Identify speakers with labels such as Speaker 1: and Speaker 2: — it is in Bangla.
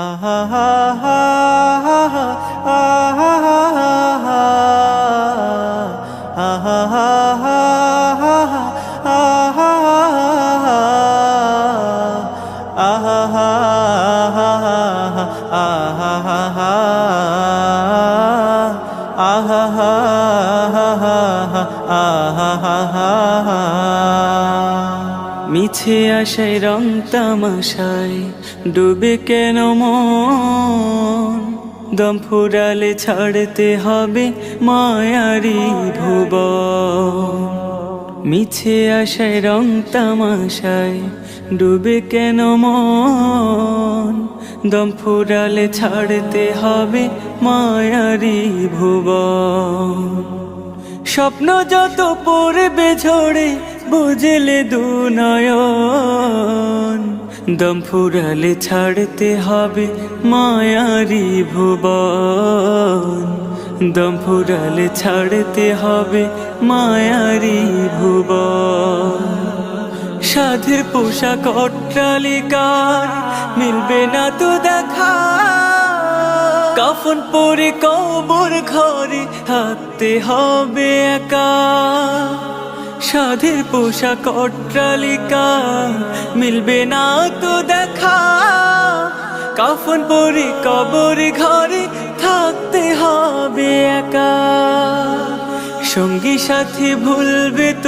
Speaker 1: Ah ha ha ha ha ha ha ah ah ah ah ah মিছে আশায় রং তামাশায় ডুবে কেন মন? দম ফুরালে ছাড়তে হবে মায়ারি ভুব মিছে আশায় রং তামাশায় ডুবে কেন মন? দম ফুরালে ছাড়তে হবে মায়ারি ভুব স্বপ্ন যত পড়বে ঝরে বুঝলে দু নয়ন। দম ফুরালে ছাড়তে হবে মায়ারি ভুবন। দম ফুরালে ছাড়তে হবে মায়ারি ভুবন। সাধের পোশাক অট্টালিকার, মিলবে না তো দেখা। কাফন পরে কবর ঘরে থাকতে হবে একা। সাধের পোশাক অট্টালিকা, মিলবে না তো দেখা। কাফন পরে কবর ঘরে থাকতে হবে একা। সঙ্গী সাথী ভুলবে তো